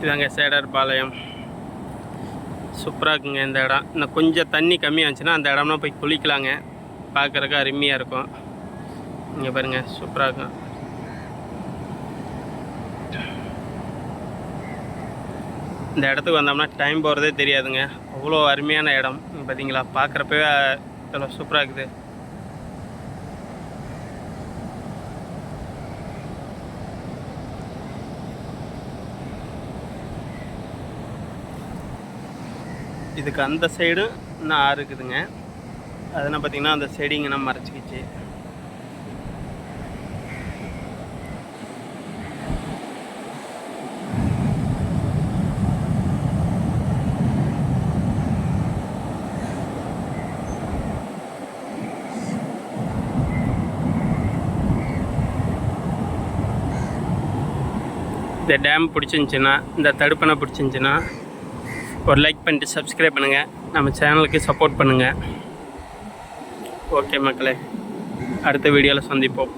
இதாங்க சேடர் பாளையம். சூப்பராக இருக்குங்க இந்த இடம். இன்னும் கொஞ்சம் தண்ணி கம்மியாச்சுன்னா அந்த இடம்லாம் போய் குளிக்கலாங்க. பார்க்குறக்கு அருமையாக இருக்கும். இங்கே பாருங்கள் சூப்பராக இருக்கும். இந்த இடத்துக்கு வந்தோம்னா டைம் போகிறதே தெரியாதுங்க. அவ்வளோ அருமையான இடம். பார்த்தீங்களா பார்க்குறப்பவே இவ்வளோ சூப்பராக இருக்குது. இதுக்கு அந்த சைடும் இன்னும் ஆறு இருக்குதுங்க. அதெல்லாம் பார்த்திங்கன்னா அந்த செடிங்கன்னா மறைச்சிக்கிச்சு. இந்த டேம் பிடிச்சிருந்துச்சின்னா இந்த தடுப்பணை பிடிச்சிருந்துச்சின்னா ஒரு லைக் பண்ணிட்டு சப்ஸ்கிரைப் பண்ணுங்கள் நம்ம சேனலுக்கு சப்போர்ட் பண்ணுங்கள் ஓகே மக்களே அடுத்த வீடியோவில் சந்திப்போம்.